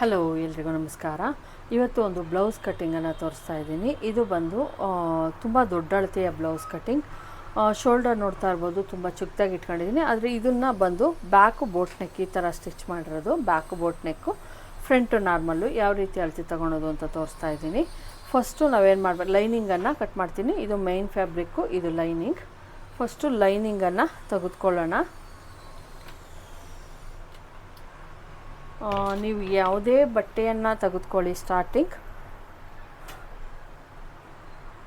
Hello, ಎಲ್ರಿಗೂ ನಮಸ್ಕಾರ. ಇವತ್ತು ಒಂದು ಬ್ಲೌಸ್ ಕಟ್ಟಿಂಗನ್ನು ತೋರಿಸ್ತಾ ಇದ್ದೀನಿ. ಇದು ಬಂದು ತುಂಬ ದೊಡ್ಡ ಅಳತೆಯ ಬ್ಲೌಸ್ ಕಟ್ಟಿಂಗ್. ಶೋಲ್ಡರ್ ನೋಡ್ತಾ ಇರ್ಬೋದು, ತುಂಬ ಚಿಕ್ಕದಾಗಿ ಇಟ್ಕೊಂಡಿದ್ದೀನಿ. ಆದರೆ ಇದನ್ನು ಬಂದು ಬ್ಯಾಕು ಬೋಟ್ ನೆಕ್ ಈ ಥರ ಸ್ಟಿಚ್ ಮಾಡಿರೋದು. Back boat neck, front normal. ಯಾವ ರೀತಿ ಅಳತೆ ತೊಗೊಳೋದು ಅಂತ ತೋರಿಸ್ತಾ ಇದ್ದೀನಿ. ಫಸ್ಟು ನಾವೇನು ಮಾಡಬೇಕು ಲೈನಿಂಗನ್ನು ಕಟ್ ಮಾಡ್ತೀನಿ. ಇದು ಮೈನ್ ಫ್ಯಾಬ್ರಿಕ್ಕು, ಇದು ಲೈನಿಂಗ್. ಫಸ್ಟು ಲೈನಿಂಗನ್ನು ತೆಗೆದುಕೊಳ್ಳೋಣ. ನೀವು ಯಾವುದೇ ಬಟ್ಟೆಯನ್ನು ತೆಗೆದುಕೊಳ್ಳಿ ಸ್ಟಾರ್ಟಿಂಗ್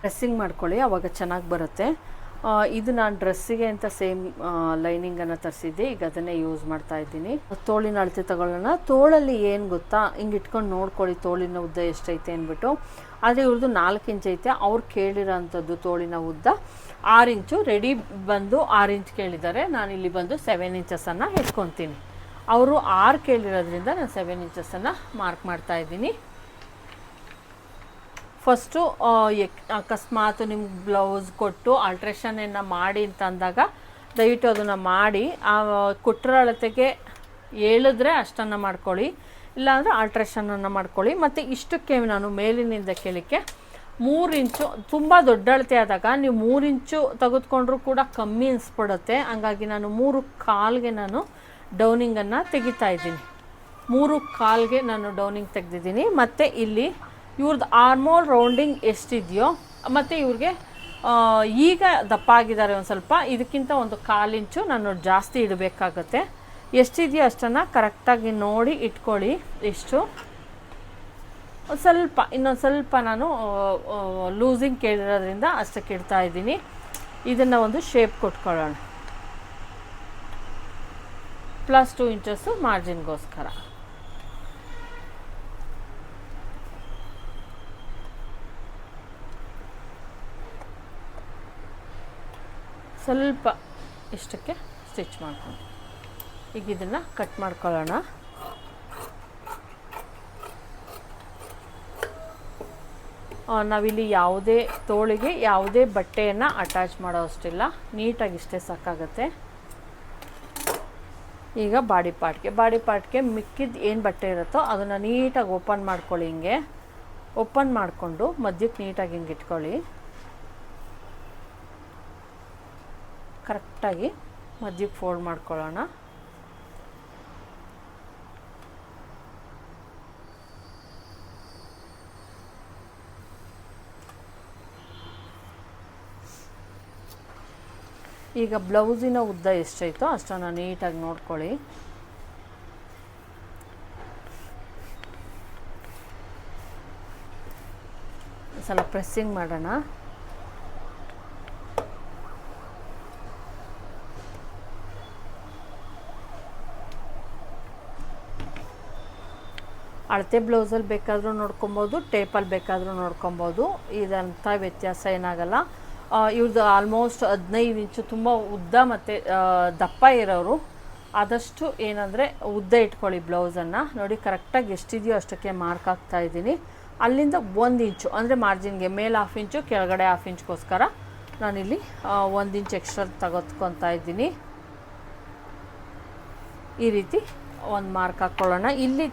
ಡ್ರೆಸ್ಸಿಂಗ್ ಮಾಡ್ಕೊಳ್ಳಿ ಆವಾಗ ಚೆನ್ನಾಗಿ ಬರುತ್ತೆ. ಇದು ನಾನು ಡ್ರೆಸ್ಸಿಗೆ ಅಂತ ಸೇಮ್ ಲೈನಿಂಗನ್ನು ತರಿಸಿದ್ದೆ, ಈಗ ಅದನ್ನೇ ಯೂಸ್ ಮಾಡ್ತಾ ಇದ್ದೀನಿ. ತೋಳಿನ ಅಳತೆ ತಗೊಳ್ಳೋಣ. ತೋಳಲ್ಲಿ ಏನು ಗೊತ್ತಾ? ಹಿಂಗೆ ಇಟ್ಕೊಂಡು ನೋಡ್ಕೊಳ್ಳಿ ತೋಳಿನ ಉದ್ದ ಎಷ್ಟೈತೆ ಅಂದ್ಬಿಟ್ಟು. ಆದರೆ ಇವ್ರದ್ದು ನಾಲ್ಕು ಇಂಚ್ ಐತೆ, ಅವ್ರು ಕೇಳಿರೋ ಅಂಥದ್ದು ತೋಳಿನ ಉದ್ದ. ಆರು ಇಂಚು ರೆಡಿ ಬಂದು ಆರು ಇಂಚ್ ಕೇಳಿದ್ದಾರೆ. ನಾನು ಇಲ್ಲಿ ಬಂದು ಸೆವೆನ್ ಇಂಚಸನ್ನು ಎತ್ಕೊತೀನಿ. ಅವರು ಆರು ಕೇಳಿರೋದ್ರಿಂದ ನಾನು ಸೆವೆನ್ ಇಂಚಸನ್ನು ಮಾರ್ಕ್ ಮಾಡ್ತಾ ಇದ್ದೀನಿ. ಫಸ್ಟು ಅಕಸ್ಮಾತ್ ನಿಮ್ಗೆ ಬ್ಲೌಸ್ ಕೊಟ್ಟು ಆಲ್ಟ್ರೇಷನನ್ನು ಮಾಡಿ ಅಂತ ಅಂದಾಗ ದಯವಿಟ್ಟು ಅದನ್ನು ಮಾಡಿ, ಆ ಕೊಟ್ಟರ ಅಳತೆಗೆ ಹೇಳಿದ್ರೆ ಅಷ್ಟನ್ನು ಮಾಡ್ಕೊಳ್ಳಿ, ಇಲ್ಲಾಂದರೆ ಆಲ್ಟ್ರೇಷನನ್ನು ಮಾಡ್ಕೊಳ್ಳಿ. ಮತ್ತು ಇಷ್ಟಕ್ಕೆ ನಾನು ಮೇಲಿನಿಂದ ಕೇಳಿಕ್ಕೆ ಮೂರು ಇಂಚು ತುಂಬ ದೊಡ್ಡ ಅಳತೆ ಆದಾಗ ನೀವು ಮೂರು ಇಂಚು ತೆಗೆದುಕೊಂಡ್ರೂ ಕೂಡ ಕಮ್ಮಿ ಅನಿಸ್ಬಿಡುತ್ತೆ. ಹಂಗಾಗಿ ನಾನು ಮೂರು ಕಾಲಿಗೆ ನಾನು ಡೌನಿಂಗನ್ನು ತೆಗಿತಾ ಇದ್ದೀನಿ. ಮೂರು ಕಾಲ್ಗೆ ನಾನು ಡೌನಿಂಗ್ ತೆಗೆದಿದ್ದೀನಿ. ಮತ್ತು ಇಲ್ಲಿ ಇವ್ರದ್ದು ಆರ್ಮೋಲ್ ರೌಂಡಿಂಗ್ ಎಷ್ಟಿದೆಯೋ, ಮತ್ತು ಇವ್ರಿಗೆ ಈಗ ದಪ್ಪ ಆಗಿದ್ದಾರೆ ಒಂದು ಸ್ವಲ್ಪ. ಇದಕ್ಕಿಂತ ಒಂದು ಕಾಲು ಇಂಚು ನಾನು ಜಾಸ್ತಿ ಇಡಬೇಕಾಗತ್ತೆ. ಎಷ್ಟಿದೆಯೋ ಅಷ್ಟನ್ನು ಕರೆಕ್ಟಾಗಿ ನೋಡಿ ಇಟ್ಕೊಳ್ಳಿ ಇಷ್ಟು. ಒಂದು ಸ್ವಲ್ಪ, ಇನ್ನೊಂದು ಸ್ವಲ್ಪ ನಾನು ಲೂಸಿಂಗ್ ಕೇಳಿರೋದ್ರಿಂದ ಅಷ್ಟಕ್ಕೆ ಇಡ್ತಾ ಇದ್ದೀನಿ. ಇದನ್ನು ಒಂದು ಶೇಪ್ ಕೊಟ್ಕೊಳ್ಳೋಣ. ಪ್ಲಸ್ ಟು ಇಂಚಸ್ಸು ಮಾರ್ಜಿನ್ಗೋಸ್ಕರ ಸ್ವಲ್ಪ ಇಷ್ಟಕ್ಕೆ ಸ್ಟಿಚ್ ಮಾಡ್ಕೊಂಡು. ಈಗ ಇದನ್ನು ಕಟ್ ಮಾಡ್ಕೊಳ್ಳೋಣ. ನಾವಿಲ್ಲಿ ಯಾವುದೇ ತೋಳಿಗೆ ಯಾವುದೇ ಬಟ್ಟೆಯನ್ನು ಅಟ್ಯಾಚ್ ಮಾಡೋ ಅಷ್ಟಿಲ್ಲ ನೀಟಾಗಿ ಇಷ್ಟೇ ಸಾಕಾಗತ್ತೆ. ಈಗ ಬಾಡಿ ಪಾರ್ಟ್ಗೆ. ಬಾಡಿ ಪಾರ್ಟ್ಗೆ ಮಿಕ್ಕಿದ ಏನು ಬಟ್ಟೆ ಇರುತ್ತೋ ಅದನ್ನು ನೀಟಾಗಿ ಓಪನ್ ಮಾಡ್ಕೊಳ್ಳಿ ಹಿಂಗೆ. ಓಪನ್ ಮಾಡಿಕೊಂಡು ಮಧ್ಯಕ್ಕೆ ನೀಟಾಗಿ ಹಿಂಗೆ ಇಟ್ಕೊಳ್ಳಿ. ಕರೆಕ್ಟಾಗಿ ಮಧ್ಯಕ್ಕೆ ಫೋಲ್ಡ್ ಮಾಡ್ಕೊಳ್ಳೋಣ. ಈಗ ಬ್ಲೌಸಿನ ಉದ್ದ ಎಷ್ಟೈತೋ ಅಷ್ಟನ್ನು ನೀಟಾಗಿ ನೋಡ್ಕೊಳ್ಳಿ. ಸಲ ಪ್ರೆಸ್ಸಿಂಗ್ ಮಾಡೋಣ. ಅಳತೆ ಬ್ಲೌಸಲ್ಲಿ ಬೇಕಾದರೂ ನೋಡ್ಕೊಬೋದು, ಟೇಪಲ್ಲಿ ಬೇಕಾದರೂ ನೋಡ್ಕೊಬೋದು. ಇದಂಥ ವ್ಯತ್ಯಾಸ ಏನಾಗಲ್ಲ. ಇವ್ರದ್ದು ಆಲ್ಮೋಸ್ಟ್ ಹದಿನೈದು ಇಂಚು ತುಂಬ ಉದ್ದ ಮತ್ತು ದಪ್ಪ ಇರೋರು. ಆದಷ್ಟು ಏನಂದರೆ ಉದ್ದ ಇಟ್ಕೊಳ್ಳಿ ಬ್ಲೌಸನ್ನು ನೋಡಿ ಕರೆಕ್ಟಾಗಿ ಎಷ್ಟಿದೆಯೋ ಅಷ್ಟಕ್ಕೆ ಮಾರ್ಕ್ ಹಾಕ್ತಾ ಇದ್ದೀನಿ. ಅಲ್ಲಿಂದ ಒಂದು ಇಂಚು ಅಂದರೆ ಮಾರ್ಜಿನ್ಗೆ ಮೇಲೆ ಹಾಫ್ ಇಂಚು ಕೆಳಗಡೆ ಹಾಫ್ ಇಂಚ್ಗೋಸ್ಕರ ನಾನಿಲ್ಲಿ ಒಂದು ಇಂಚ್ ಎಕ್ಸ್ಟ್ರಾ ತೆಗೆದುಕೊತಾ ಇದ್ದೀನಿ. ಈ ರೀತಿ ಒಂದು ಮಾರ್ಕ್ ಹಾಕ್ಕೊಳ್ಳೋಣ ಇಲ್ಲಿ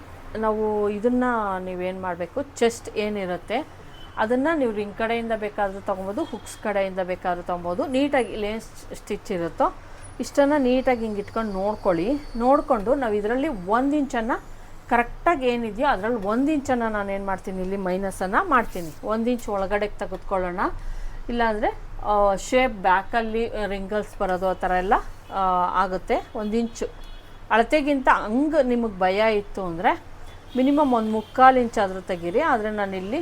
ನಾವು ಇದನ್ನು ನೀವೇನು ಮಾಡಬೇಕು? ಚೆಸ್ಟ್ ಏನಿರುತ್ತೆ ಅದನ್ನು ನೀವು ರಿಂಗ್ ಕಡೆಯಿಂದ ಬೇಕಾದರೂ ತೊಗೊಬೋದು, ಹುಕ್ಸ್ ಕಡೆಯಿಂದ ಬೇಕಾದರೂ ತೊಗೊಬೋದು. ನೀಟಾಗಿ ಇಲ್ಲೇನು ಸ್ಟಿಚ್ ಇರುತ್ತೋ, ಇಷ್ಟನ್ನು ನೀಟಾಗಿ ಹಿಂಗೆ ಇಟ್ಕೊಂಡು ನೋಡ್ಕೊಳ್ಳಿ. ನೋಡಿಕೊಂಡು ನಾವು ಇದರಲ್ಲಿ ಒಂದು ಇಂಚನ್ನು ಕರೆಕ್ಟಾಗಿ ಏನಿದೆಯೋ ಅದರಲ್ಲಿ ಒಂದು ಇಂಚನ್ನು ನಾನು ಏನು ಮಾಡ್ತೀನಿ, ಇಲ್ಲಿ ಮೈನಸನ್ನು ಮಾಡ್ತೀನಿ. ಒಂದು ಇಂಚ್ ಒಳಗಡೆಗೆ ತೆಗೆದುಕೊಳ್ಳೋಣ. ಇಲ್ಲಾಂದರೆ ಶೇಪ್ ಬ್ಯಾಕಲ್ಲಿ ರಿಂಗಲ್ಸ್ ಬರೋದು ಆ ಥರ ಎಲ್ಲ ಆಗುತ್ತೆ. ಒಂದು ಇಂಚು ಅಳತೆಗಿಂತ ಹಂಗೆ ನಿಮಗೆ ಭಯ ಇತ್ತು ಅಂದರೆ, ಮಿನಿಮಮ್ ಒಂದು ಮುಕ್ಕಾಲು ಇಂಚಾದರೂ ತೆಗೀರಿ. ಆದರೆ ನಾನಿಲ್ಲಿ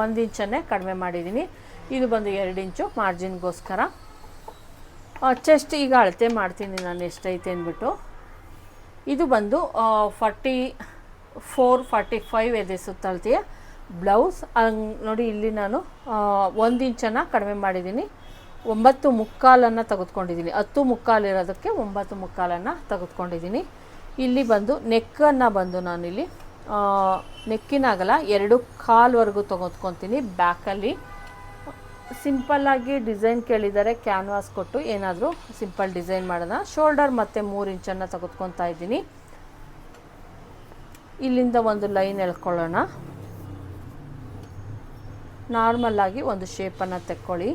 ಒಂದು ಇಂಚನ್ನೇ ಕಡಿಮೆ ಮಾಡಿದ್ದೀನಿ ಇದು ಬಂದು ಎರಡು ಇಂಚು ಮಾರ್ಜಿನ್ಗೋಸ್ಕರ. ಚೆಸ್ಟ್ ಈಗ ಅಳತೆ ಮಾಡ್ತೀನಿ ನಾನು, ಎಷ್ಟೈತೆ ಅಂದ್ಬಿಟ್ಟು. ಇದು ಬಂದು ಫಾರ್ಟಿ ಫೋರ್, ಫಾರ್ಟಿ ಫೈವ್ ಎದೆ ಸುತ್ತಳತೆಯ ಬ್ಲೌಸ್. ಹಂಗೆ ನೋಡಿ ಇಲ್ಲಿ ನಾನು ಒಂದು ಇಂಚನ್ನು ಕಡಿಮೆ ಮಾಡಿದ್ದೀನಿ ಒಂಬತ್ತು ಮುಕ್ಕಾಲನ್ನು ತೆಗೆದುಕೊಂಡಿದ್ದೀನಿ ಹತ್ತು ಮುಕ್ಕಾಲು ಇರೋದಕ್ಕೆ ಒಂಬತ್ತು ಮುಕ್ಕಾಲನ್ನು ತೆಗೆದುಕೊಂಡಿದ್ದೀನಿ ಇಲ್ಲಿ ಬಂದು ನೆಕ್ಕನ್ನು ಬಂದು ನಾನಿಲ್ಲಿ ನೆಕ್ಕಿನಾಗಲ್ಲ ಎರಡು ಕಾಲ್ವರೆಗೂ ತೊಗೊತ್ಕೊತೀನಿ ಬ್ಯಾಕಲ್ಲಿ. ಸಿಂಪಲ್ಲಾಗಿ ಡಿಸೈನ್ ಕೇಳಿದ್ದಾರೆ, ಕ್ಯಾನ್ವಾಸ್ ಕೊಟ್ಟು ಏನಾದರೂ ಸಿಂಪಲ್ ಡಿಸೈನ್ ಮಾಡೋಣ. ಶೋಲ್ಡರ್ ಮತ್ತು ಮೂರು ಇಂಚನ್ನು ತೆಗೆದುಕೊತಾ ಇದ್ದೀನಿ. ಇಲ್ಲಿಂದ ಒಂದು ಲೈನ್ ಎಳ್ಕೊಳ್ಳೋಣ. ನಾರ್ಮಲ್ಲಾಗಿ ಒಂದು ಶೇಪನ್ನು ತೆಕ್ಕೊಳ್ಳಿ.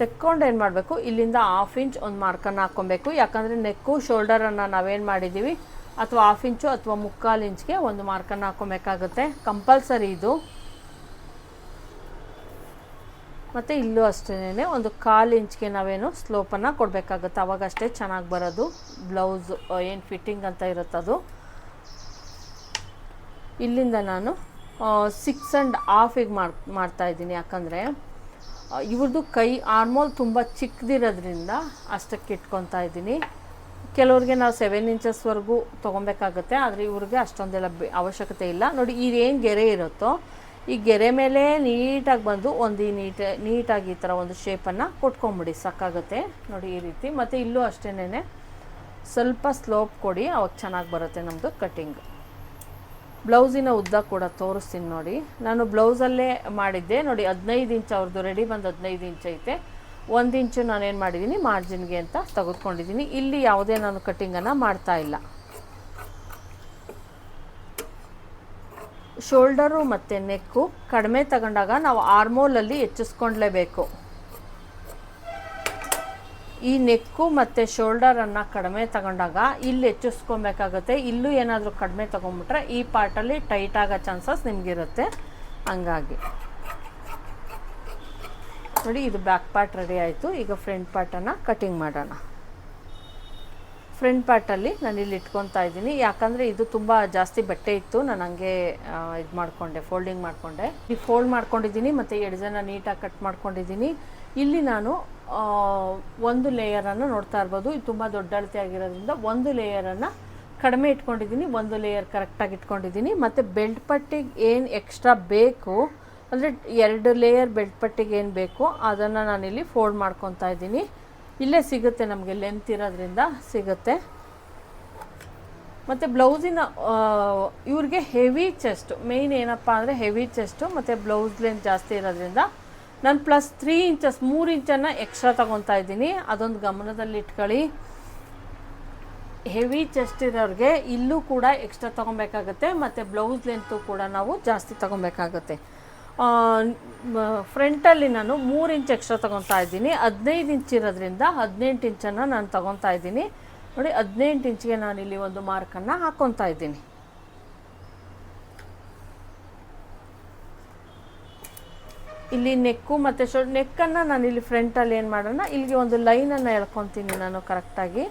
ತೆಕ್ಕೊಂಡು ಏನು ಮಾಡಬೇಕು, ಇಲ್ಲಿಂದ ಹಾಫ್ ಇಂಚ್ ಒಂದು ಮಾರ್ಕನ್ನು ಹಾಕ್ಕೊಬೇಕು. ಯಾಕಂದರೆ ನೆಕ್ಕು ಶೋಲ್ಡರನ್ನು ನಾವೇನು ಮಾಡಿದ್ದೀವಿ ಅಥವಾ ಹಾಫ್ ಇಂಚು ಅಥವಾ ಮುಕ್ಕಾಲು ಇಂಚ್ಗೆ ಒಂದು ಮಾರ್ಕನ್ನು ಹಾಕೊಬೇಕಾಗುತ್ತೆ ಕಂಪಲ್ಸರಿ ಇದು. ಮತ್ತು ಇಲ್ಲೂ ಅಷ್ಟೇ ಒಂದು ಕಾಲು ಇಂಚ್ಗೆ ನಾವೇನು ಸ್ಲೋಪನ್ನು ಕೊಡಬೇಕಾಗುತ್ತೆ. ಅವಾಗಷ್ಟೇ ಚೆನ್ನಾಗಿ ಬರೋದು. ಬ್ಲೌಸ್ ಏನು ಫಿಟ್ಟಿಂಗ್ ಅಂತ ಇರುತ್ತದು. ಇಲ್ಲಿಂದ ನಾನು ಸಿಕ್ಸ್ ಆ್ಯಂಡ್ ಹಾಫಿಗೆ ಮಾಡ್ ಮಾಡ್ತಾಯಿದ್ದೀನಿ ಯಾಕಂದರೆ ಇವ್ರದ್ದು ಕೈ ಆರ್ಮೋಲ್ ತುಂಬ ಚಿಕ್ಕದಿರೋದ್ರಿಂದ ಅಷ್ಟಕ್ಕೆ ಇಟ್ಕೊತಾ ಇದ್ದೀನಿ. ಕೆಲವ್ರಿಗೆ ನಾವು ಸೆವೆನ್ ಇಂಚಸ್ವರೆಗೂ ತೊಗೊಬೇಕಾಗುತ್ತೆ, ಆದರೆ ಇವ್ರಿಗೆ ಅಷ್ಟೊಂದೆಲ್ಲ ಅವಶ್ಯಕತೆ ಇಲ್ಲ. ನೋಡಿ ಇದೇನು ಗೆರೆ ಇರುತ್ತೋ, ಈ ಗೆರೆ ಮೇಲೆ ನೀಟಾಗಿ ಬಂದು ಒಂದು ಈ ನೀಟ, ನೀಟಾಗಿ ಈ ಥರ ಒಂದು ಶೇಪನ್ನು ಕೊಟ್ಕೊಂಬಿಡಿ ಸಾಕಾಗುತ್ತೆ ನೋಡಿ, ಈ ರೀತಿ. ಮತ್ತು ಇಲ್ಲೂ ಅಷ್ಟೇನೆ ಸ್ವಲ್ಪ ಸ್ಲೋಪ್ ಕೊಡಿ, ಅವಾಗ ಚೆನ್ನಾಗಿ ಬರುತ್ತೆ ನಮ್ಮದು ಕಟ್ಟಿಂಗ್ ಬ್ಲೌಸಿನ ಉದ್ದ ಕೂಡ ತೋರಿಸ್ತೀನಿ ನೋಡಿ. ನಾನು ಬ್ಲೌಸಲ್ಲೇ ಮಾಡಿದ್ದೆ. ನೋಡಿ, ಹದಿನೈದು ಇಂಚ್ ಅವ್ರದ್ದು ರೆಡಿ ಬಂದು ಹದಿನೈದು ಇಂಚ್ ಐತೆ. ಒಂದು ಇಂಚು ನಾನೇನು ಮಾಡಿದ್ದೀನಿ ಮಾರ್ಜಿನ್ಗೆ ಅಂತ ತೆಗೆದುಕೊಂಡಿದ್ದೀನಿ ಇಲ್ಲಿ ಯಾವುದೇ ನಾನು ಕಟ್ಟಿಂಗನ್ನು ಮಾಡ್ತಾ ಇಲ್ಲ. ಶೋಲ್ಡರು ಮತ್ತು ನೆಕ್ಕು ಕಡಿಮೆ ತಗೊಂಡಾಗ ನಾವು ಆರ್ಮೋಲಲ್ಲಿ ಹೆಚ್ಚಿಸ್ಕೊಂಡ್ಲೇಬೇಕು. ಈ ನೆಕ್ಕು ಮತ್ತು ಶೋಲ್ಡರನ್ನು ಕಡಿಮೆ ತಗೊಂಡಾಗ ಇಲ್ಲಿ ಹೆಚ್ಚಿಸ್ಕೊಬೇಕಾಗುತ್ತೆ. ಇಲ್ಲೂ ಏನಾದರೂ ಕಡಿಮೆ ತೊಗೊಂಬಿಟ್ರೆ ಈ ಪಾರ್ಟಲ್ಲಿ ಟೈಟ್ ಆಗೋ ಚಾನ್ಸಸ್ ನಿಮಗಿರುತ್ತೆ. ಹಂಗಾಗಿ. ನೋಡಿ, ಇದು ಬ್ಯಾಕ್ ಪಾರ್ಟ್ ರೆಡಿ ಆಯಿತು. ಈಗ ಫ್ರಂಟ್ ಪಾರ್ಟನ್ನು ಕಟಿಂಗ್ ಮಾಡೋಣ. ಫ್ರಂಟ್ ಪಾರ್ಟಲ್ಲಿ ನಾನು ಇಲ್ಲಿ ಇಟ್ಕೊತಾ ಇದ್ದೀನಿ. ಯಾಕಂದರೆ ಇದು ತುಂಬ ಜಾಸ್ತಿ ಬಟ್ಟೆ ಇತ್ತು. ನಾನು ಹಂಗೆ ಇದು ಮಾಡಿಕೊಂಡೆ ಫೋಲ್ಡಿಂಗ್ ಮಾಡಿಕೊಂಡೆ. ಈ ಫೋಲ್ಡ್ ಮಾಡ್ಕೊಂಡಿದ್ದೀನಿ, ಮತ್ತು ಎರಡು ಜನ ನೀಟಾಗಿ ಕಟ್ ಮಾಡ್ಕೊಂಡಿದ್ದೀನಿ. ಇಲ್ಲಿ ನಾನು ಒಂದು ಲೇಯರನ್ನು ನೋಡ್ತಾ ಇರ್ಬೋದು. ಇದು ತುಂಬ ದೊಡ್ಡ ಅಳತೆ ಆಗಿರೋದ್ರಿಂದ ಒಂದು ಲೇಯರನ್ನು ಕಡಿಮೆ ಇಟ್ಕೊಂಡಿದ್ದೀನಿ. ಒಂದು ಲೇಯರ್ ಕರೆಕ್ಟಾಗಿ ಇಟ್ಕೊಂಡಿದ್ದೀನಿ. ಮತ್ತು ಬೆಲ್ಟ್ ಪಟ್ಟಿಗೆ ಏನು ಎಕ್ಸ್ಟ್ರಾ ಬೇಕು ಅಂದರೆ ಎರಡು ಲೇಯರ್ ಬೆಡ್ ಪಟ್ಟಿಗೆ ಏನು ಬೇಕು ಅದನ್ನು ನಾನಿಲ್ಲಿ ಫೋಲ್ಡ್ ಮಾಡ್ಕೊತಾ ಇದ್ದೀನಿ. ಇಲ್ಲೇ ಸಿಗುತ್ತೆ ನಮಗೆ ಲೆಂತ್ ಇರೋದ್ರಿಂದ ಸಿಗುತ್ತೆ. ಮತ್ತು ಬ್ಲೌಸಿನ ಇವ್ರಿಗೆ ಹೆವಿ ಚೆಸ್ಟು ಮೇಯ್ನ್ ಏನಪ್ಪ ಅಂದರೆ ಹೆವಿ ಚೆಸ್ಟು ಮತ್ತು ಬ್ಲೌಸ್ ಲೆಂತ್ ಜಾಸ್ತಿ ಇರೋದ್ರಿಂದ ನಾನು ಪ್ಲಸ್ ತ್ರೀ ಇಂಚಸ್ ಮೂರು ಇಂಚನ್ನು ಎಕ್ಸ್ಟ್ರಾ ತೊಗೊತಾ ಇದ್ದೀನಿ. ಅದೊಂದು ಗಮನದಲ್ಲಿ ಇಟ್ಕೊಳ್ಳಿ. ಹೆವಿ ಚೆಸ್ಟ್ ಇರೋರಿಗೆ ಇಲ್ಲೂ ಕೂಡ ಎಕ್ಸ್ಟ್ರಾ ತೊಗೊಬೇಕಾಗುತ್ತೆ, ಮತ್ತು ಬ್ಲೌಸ್ ಲೆಂತು ಕೂಡ ನಾವು ಜಾಸ್ತಿ ತೊಗೊಬೇಕಾಗುತ್ತೆ. ಫ್ರಂಟಲ್ಲಿ ನಾನು ಮೂರು ಇಂಚ್ ಎಕ್ಸ್ಟ್ರಾ ತೊಗೊತಾ ಇದ್ದೀನಿ. ಹದಿನೈದು ಇಂಚ್ ಇರೋದ್ರಿಂದ ಹದಿನೆಂಟು ಇಂಚನ್ನು ನಾನು ತೊಗೊತಾ ಇದ್ದೀನಿ. ನೋಡಿ, ಹದಿನೆಂಟು ಇಂಚ್ಗೆ ಇಲ್ಲಿ ಒಂದು ಮಾರ್ಕನ್ನು ಹಾಕ್ಕೊತಾ ಇದ್ದೀನಿ. ಇಲ್ಲಿ ನೆಕ್ಕು ಮತ್ತು ಶೋ ನೆಕ್ಕನ್ನು ನಾನು ಇಲ್ಲಿ ಫ್ರಂಟಲ್ಲಿ ಏನು ಮಾಡೋಣ, ಇಲ್ಲಿಗೆ ಒಂದು ಲೈನನ್ನು ಎಳ್ಕೊತೀನಿ ನಾನು ಕರೆಕ್ಟಾಗಿ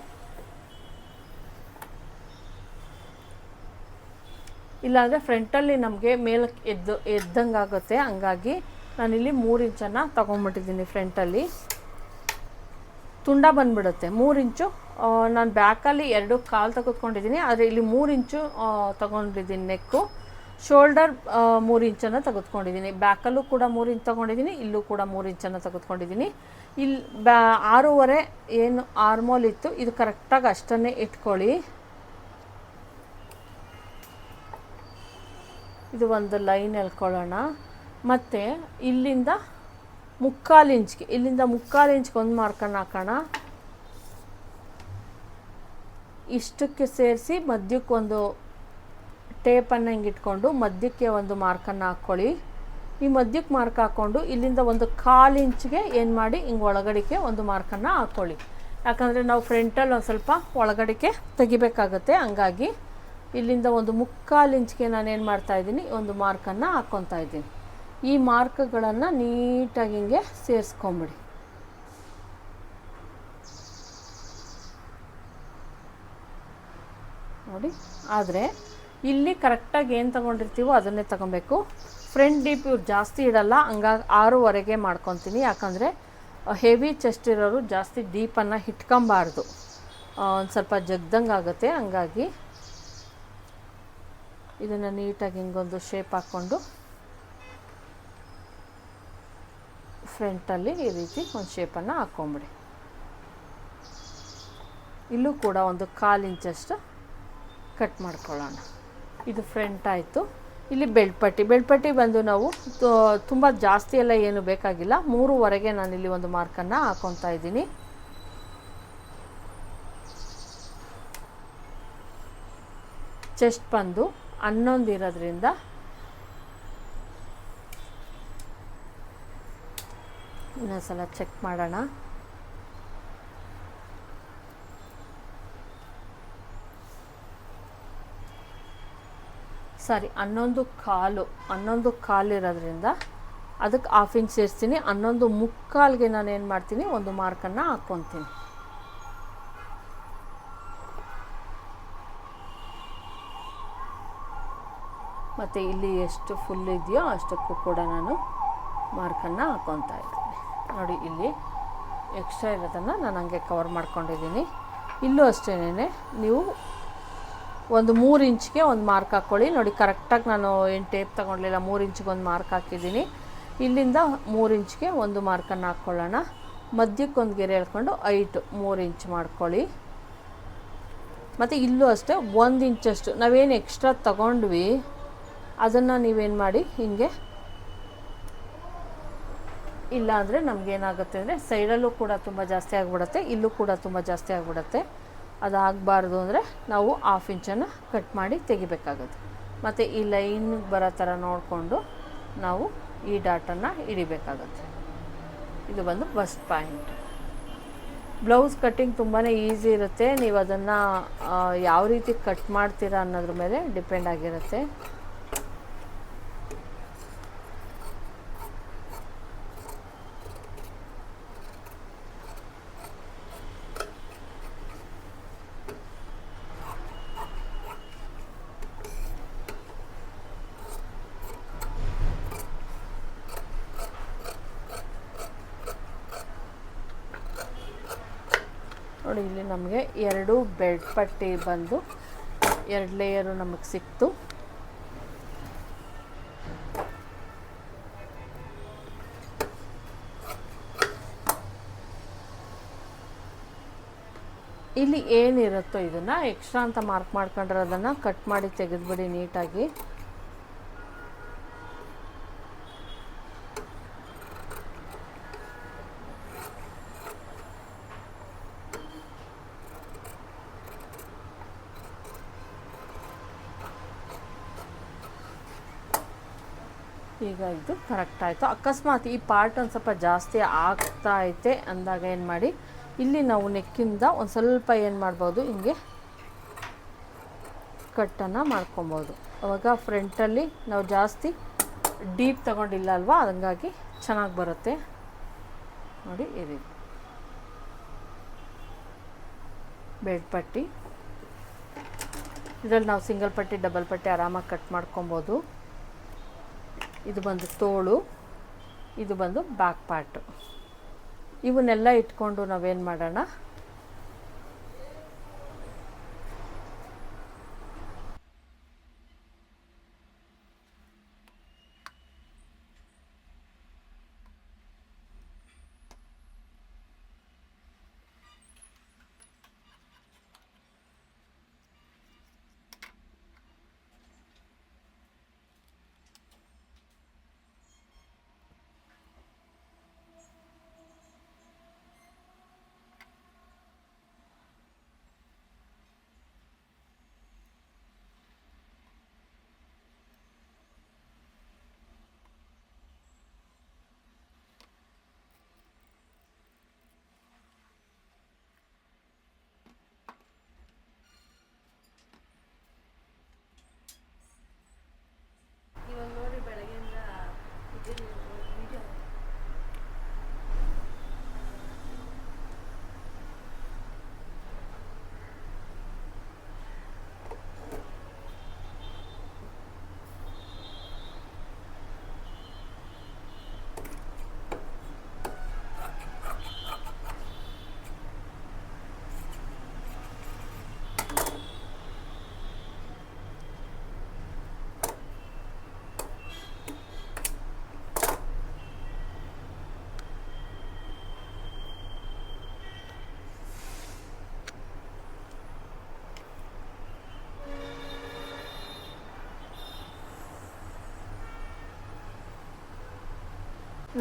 ಇಲ್ಲಾಂದರೆ ಫ್ರಂಟಲ್ಲಿ ನಮಗೆ ಮೇಲಕ್ಕೆ ಎದ್ದು ಎದ್ದಂಗೆ ಆಗುತ್ತೆ ಹಂಗಾಗಿ ನಾನಿಲ್ಲಿ ಮೂರು ಇಂಚನ್ನು ತೊಗೊಂಬಿಟ್ಟಿದ್ದೀನಿ ಫ್ರಂಟಲ್ಲಿ. ತುಂಡ ಬಂದ್ಬಿಡುತ್ತೆ. ಮೂರು ಇಂಚು ನಾನು ಬ್ಯಾಕಲ್ಲಿ ಎರಡು ಕಾಲು ತೆಗೆದುಕೊಂಡಿದ್ದೀನಿ. ಆದರೆ ಇಲ್ಲಿ ಮೂರು ಇಂಚು ತೊಗೊಂಡಿದ್ದೀನಿ ನೆಕ್ಕು. ಶೋಲ್ಡರ್ ಮೂರು ಇಂಚನ್ನು ತೆಗೆದುಕೊಂಡಿದ್ದೀನಿ. ಬ್ಯಾಕಲ್ಲೂ ಕೂಡ ಮೂರು ಇಂಚ್ ತೊಗೊಂಡಿದ್ದೀನಿ, ಇಲ್ಲೂ ಕೂಡ ಮೂರು ಇಂಚನ್ನು ತೆಗೆದುಕೊಂಡಿದ್ದೀನಿ. ಇಲ್ಲಿ ಬ್ಯಾ, ಆರೂವರೆ ಏನು ಆರ್ಮೋಲ್ ಇತ್ತು. ಇದು ಕರೆಕ್ಟಾಗಿ ಅಷ್ಟನ್ನೇ ಇಟ್ಕೊಳ್ಳಿ. ಇದು ಒಂದು ಲೈನ್ ಎಳ್ಕೊಳ್ಳೋಣ. ಮತ್ತು ಇಲ್ಲಿಂದ ಮುಕ್ಕಾಲು ಇಂಚ್ಗೆ, ಇಲ್ಲಿಂದ ಮುಕ್ಕಾಲು ಇಂಚ್ಗೆ ಒಂದು ಮಾರ್ಕನ್ನು ಹಾಕೋಣ. ಇಷ್ಟಕ್ಕೆ ಸೇರಿಸಿ ಮಧ್ಯಕ್ಕೆ ಒಂದು ಟೇಪನ್ನು ಹಿಂಗೆ ಇಟ್ಕೊಂಡು ಮಧ್ಯಕ್ಕೆ ಒಂದು ಮಾರ್ಕನ್ನು ಹಾಕ್ಕೊಳ್ಳಿ. ಈ ಮಧ್ಯಕ್ಕೆ ಮಾರ್ಕ್ ಹಾಕ್ಕೊಂಡು ಇಲ್ಲಿಂದ ಒಂದು ಕಾಲು ಇಂಚ್ಗೆ ಏನು ಮಾಡಿ ಹಿಂಗೆ ಒಳಗಡಿಕೆ ಒಂದು ಮಾರ್ಕನ್ನು ಹಾಕ್ಕೊಳ್ಳಿ. ಯಾಕಂದರೆ ನಾವು ಫ್ರಂಟಲ್ಲಿ ಒಂದು ಸ್ವಲ್ಪ ಒಳಗಡಿಕೆ ತೆಗಿಬೇಕಾಗತ್ತೆ, ಹಂಗಾಗಿ ಇಲ್ಲಿಂದ ಒಂದು ಮುಕ್ಕಾಲು ಇಂಚಿಗೆ ನಾನು ಏನು ಮಾಡ್ತಾಯಿದ್ದೀನಿ ಒಂದು ಮಾರ್ಕನ್ನು ಹಾಕ್ಕೊತಾ ಇದ್ದೀನಿ. ಈ ಮಾರ್ಕ್ಗಳನ್ನು ನೀಟಾಗಿ ಹಿಂಗೆ ಸೇರಿಸ್ಕೊಂಬಿಡಿ. ನೋಡಿ, ಆದರೆ ಇಲ್ಲಿ ಕರೆಕ್ಟಾಗಿ ಏನು ತೊಗೊಂಡಿರ್ತೀವೋ ಅದನ್ನೇ ತಗೊಬೇಕು. ಫ್ರಂಟ್ ಡೀಪ್ ಇವ್ರು ಜಾಸ್ತಿ ಇಡಲ್ಲ ಹಂಗಾಗಿ ಆರೂವರೆಗೆ ಮಾಡ್ಕೊತೀನಿ. ಯಾಕಂದರೆ ಹೆವಿ ಚೆಸ್ಟ್ ಇರೋರು ಜಾಸ್ತಿ ಡೀಪನ್ನು ಇಟ್ಕೊಂಬಾರ್ದು ಒಂದು ಸ್ವಲ್ಪ ಜಗ್ದಂಗೆ ಆಗುತ್ತೆ ಹಂಗಾಗಿ ಇದನ್ನು ನೀಟಾಗಿ ಹಿಂಗೊಂದು ಶೇಪ್ ಹಾಕ್ಕೊಂಡು ಫ್ರಂಟಲ್ಲಿ ಈ ರೀತಿ ಒಂದು ಶೇಪನ್ನು ಹಾಕ್ಕೊಂಬಿಡಿ ಇಲ್ಲೂ ಕೂಡ ಒಂದು ಕಾಲು ಇಂಚಷ್ಟು ಕಟ್ ಮಾಡ್ಕೊಳ್ಳೋಣ. ಇದು ಫ್ರಂಟ್ ಆಯಿತು. ಇಲ್ಲಿ ಬೆಳ್ಪಟ್ಟಿ ಬೆಳ್ಪಟ್ಟಿ ಬಂದು ನಾವು ತುಂಬ ಜಾಸ್ತಿ ಎಲ್ಲ ಏನು ಬೇಕಾಗಿಲ್ಲ. ಮೂರುವರೆಗೆ ಇಲ್ಲಿ ಒಂದು ಮಾರ್ಕನ್ನು ಹಾಕ್ಕೊತಾ ಇದ್ದೀನಿ. ಚೆಸ್ಟ್ ಬಂದು ಹನ್ನೊಂದು ಇರೋದ್ರಿಂದ ಇನ್ನೊಂದ್ಸಲ ಚೆಕ್ ಮಾಡೋಣ. ಸಾರಿ, ಹನ್ನೊಂದು ಕಾಲು ಹನ್ನೊಂದು ಕಾಲು ಇರೋದ್ರಿಂದ ಅದಕ್ಕೆ ಹಾಫ್ ಇಂಚ್ ಸೇರಿಸ್ತೀನಿ. ಹನ್ನೊಂದು ಮುಕ್ಕಾಲ್ಗೆ ನಾನು ಏನು ಮಾಡ್ತೀನಿ, ಒಂದು ಮಾರ್ಕನ್ನು ಹಾಕ್ಕೊತೀನಿ ಮತ್ತು ಇಲ್ಲಿ ಎಷ್ಟು ಫುಲ್ ಇದೆಯೋ ಅಷ್ಟಕ್ಕೂ ಕೂಡ ನಾನು ಮಾರ್ಕನ್ನು ಹಾಕ್ಕೊತಾ ಇದ್ದೀನಿ. ನೋಡಿ, ಇಲ್ಲಿ ಎಕ್ಸ್ಟ್ರಾ ಇರೋದನ್ನು ನಾನು ಹಂಗೆ ಕವರ್ ಮಾಡ್ಕೊಂಡಿದ್ದೀನಿ. ಇಲ್ಲೂ ಅಷ್ಟೇ ನೀವು ಒಂದು ಮೂರು ಇಂಚ್ಗೆ ಒಂದು ಮಾರ್ಕ್ ಹಾಕ್ಕೊಳ್ಳಿ ನೋಡಿ ಕರೆಕ್ಟಾಗಿ ನಾನು ಏನು ಟೇಪ್ ತೊಗೊಂಡಿಲ್ಲ, ಮೂರು ಇಂಚ್ಗೆ ಒಂದು ಮಾರ್ಕ್ ಹಾಕಿದ್ದೀನಿ. ಇಲ್ಲಿಂದ ಮೂರು ಇಂಚ್ಗೆ ಒಂದು ಮಾರ್ಕನ್ನು ಹಾಕ್ಕೊಳ್ಳೋಣ ಮಧ್ಯಕ್ಕೆ ಒಂದು ಗೆರೆ ಹೇಳ್ಕೊಂಡು ಐಟು ಮೂರು ಇಂಚ್ ಮಾಡ್ಕೊಳ್ಳಿ. ಮತ್ತು ಇಲ್ಲೂ ಅಷ್ಟೇ ಒಂದು ಇಂಚಷ್ಟು, ನಾವೇನು ಎಕ್ಸ್ಟ್ರಾ ತಗೊಂಡ್ವಿ ಅದನ್ನು ನೀವೇನು ಮಾಡಿ ಹೀಗೆ ಇಲ್ಲ ಅಂದರೆ ನಮಗೇನಾಗುತ್ತೆ ಅಂದರೆ ಸೈಡಲ್ಲೂ ಕೂಡ ತುಂಬ ಜಾಸ್ತಿ ಆಗಿಬಿಡತ್ತೆ, ಇಲ್ಲೂ ಕೂಡ ತುಂಬ ಜಾಸ್ತಿ ಆಗಿಬಿಡುತ್ತೆ. ಅದಾಗಬಾರ್ದು ಅಂದರೆ ನಾವು ಹಾಫ್ ಇಂಚನ್ನು ಕಟ್ ಮಾಡಿ ತೆಗಿಬೇಕಾಗುತ್ತೆ. ಮತ್ತು ಈ ಲೈನ್ ಬರೋ ಥರ ನೋಡಿಕೊಂಡು ನಾವು ಈ ಡಾಟನ್ನು ಹಿಡಿಬೇಕಾಗತ್ತೆ. ಇದು ಬಂದು ಫಸ್ಟ್ ಪಾಯಿಂಟ್ ಬ್ಲೌಸ್ ಕಟ್ಟಿಂಗ್ ತುಂಬಾ ಈಸಿ ಇರುತ್ತೆ. ನೀವು ಅದನ್ನು ಯಾವ ರೀತಿ ಕಟ್ ಮಾಡ್ತೀರಾ ಅನ್ನೋದ್ರ ಮೇಲೆ ಡಿಪೆಂಡ್ ಆಗಿರುತ್ತೆ. ನೋಡಿ, ಇಲ್ಲಿ ನಮಗೆ ಎರಡು ಬೆಡ್ ಪಟ್ಟಿ ಬಂದು ಎರಡು ಲೇಯರು ನಮಗೆ ಸಿಕ್ತು. ಇಲ್ಲಿ ಏನಿರುತ್ತೋ ಇದನ್ನು ಎಕ್ಸ್ಟ್ರಾ ಅಂತ ಮಾರ್ಕ್ ಮಾಡ್ಕೊಂಡಿರೋದನ್ನು ಕಟ್ ಮಾಡಿ ತೆಗೆದುಬಿಡಿ ನೀಟಾಗಿ. ಈಗ ಇದು ಕರೆಕ್ಟ್ ಆಯಿತು. ಅಕಸ್ಮಾತ್ ಈ ಪಾರ್ಟ್ ಒಂದು ಸ್ವಲ್ಪ ಜಾಸ್ತಿ ಆಗ್ತಾ ಐತೆ ಅಂದಾಗ ಏನು ಮಾಡಿ, ಇಲ್ಲಿ ನಾವು ನೆಕ್ಕಿಂದ ಒಂದು ಸ್ವಲ್ಪ ಏನು ಮಾಡ್ಬೋದು, ಹಿಂಗೆ ಕಟ್ಟನ್ನು ಮಾಡ್ಕೊಬೋದು. ಅವಾಗ ಫ್ರಂಟಲ್ಲಿ ನಾವು ಜಾಸ್ತಿ ಡೀಪ್ ತಗೊಂಡಿಲ್ಲ ಅಲ್ವಾ ಹಂಗಾಗಿ ಚೆನ್ನಾಗಿ ಬರುತ್ತೆ. ನೋಡಿ ರೀತಿ ಬೆಡ್ ಪಟ್ಟಿ. ಇದರಲ್ಲಿ ನಾವು ಸಿಂಗಲ್ ಪಟ್ಟಿ ಡಬಲ್ ಪಟ್ಟಿ ಆರಾಮಾಗಿ ಕಟ್ ಮಾಡ್ಕೊಬೋದು. ಇದು ಬಂದು ತೋಳು ಇದು ಬಂದು ಬ್ಯಾಕ್ ಪಾರ್ಟು ಇವನ್ನೆಲ್ಲ ಇಟ್ಕೊಂಡು ನಾವೇನು ಮಾಡೋಣ ಇವಾಗ ನೋಡಿ ಬೆಳಗ್ಗೆಯಿಂದ ವಿಡಿಯೋ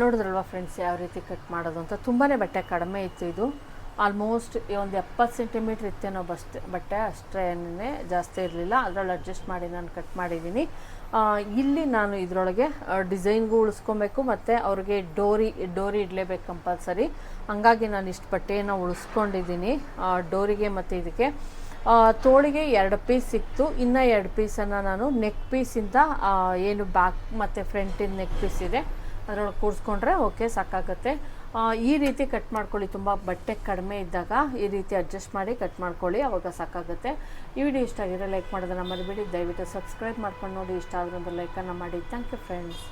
ನೋಡಿದ್ರಲ್ವ ಫ್ರೆಂಡ್ಸ್ ಯಾವ ರೀತಿ ಕಟ್ ಮಾಡೋದು ಅಂತ? ತುಂಬಾ ಬಟ್ಟೆ ಕಡಿಮೆ ಇತ್ತು ಇದು. ಆಲ್ಮೋಸ್ಟ್ ಒಂದು ಎಪ್ಪತ್ತು ಸೆಂಟಿಮೀಟ್ರ್ ಇತ್ತೇನೋ ಬಸ್ಟ್ ಬಟ್ಟೆ ಅಷ್ಟೇನೇ ಜಾಸ್ತಿ ಇರಲಿಲ್ಲ. ಅದರಲ್ಲಿ ಅಡ್ಜಸ್ಟ್ ಮಾಡಿ ನಾನು ಕಟ್ ಮಾಡಿದ್ದೀನಿ ಇಲ್ಲಿ ನಾನು ಇದರೊಳಗೆ ಡಿಸೈನ್ಗೂ ಉಳಿಸ್ಕೊಬೇಕು ಮತ್ತು ಅವ್ರಿಗೆ ಡೋರಿ ಡೋರಿ ಇಡಲೇಬೇಕು ಕಂಪಲ್ಸರಿ ಹಂಗಾಗಿ ನಾನು ಇಷ್ಟು ಬಟ್ಟೆಯನ್ನು ಉಳಿಸ್ಕೊಂಡಿದ್ದೀನಿ ಡೋರಿಗೆ ಮತ್ತು ಇದಕ್ಕೆ ತೋಳಿಗೆ ಎರಡು ಪೀಸ್ ಸಿಕ್ತು ಇನ್ನು ಎರಡು ಪೀಸನ್ನು ನಾನು ನೆಕ್ ಪೀಸಿಂದ ಏನು ಬ್ಯಾಕ್ ಮತ್ತು ಫ್ರಂಟಿನ ನೆಕ್ ಪೀಸ್ ಇದೆ. ಅದರೊಳಗೆ ಕೂರಿಸ್ಕೊಂಡ್ರೆ ಓಕೆ, ಸಾಕಾಗುತ್ತೆ. ಈ ರೀತಿ ಕಟ್ ಮಾಡ್ಕೊಳ್ಳಿ, ತುಂಬ ಬಟ್ಟೆ ಕಡಿಮೆ ಇದ್ದಾಗ ಈ ರೀತಿ ಅಡ್ಜಸ್ಟ್ ಮಾಡಿ ಕಟ್ ಮಾಡ್ಕೊಳ್ಳಿ, ಅವಾಗ ಸಾಕಾಗುತ್ತೆ. ಈ ವಿಡಿಯೋ ಇಷ್ಟ ಆಗಿದ್ರೆ ಲೈಕ್ ಮಾಡೋದನ್ನು ಮರಿಬೇಡಿ. ದಯವಿಟ್ಟು ಸಬ್ಸ್ಕ್ರೈಬ್ ಮಾಡ್ಕೊಂಡು ನೋಡಿ, ಇಷ್ಟ ಆದ್ರೆ ಒಂದು ಲೈಕನ್ನು ಮಾಡಿ. Thank you, friends.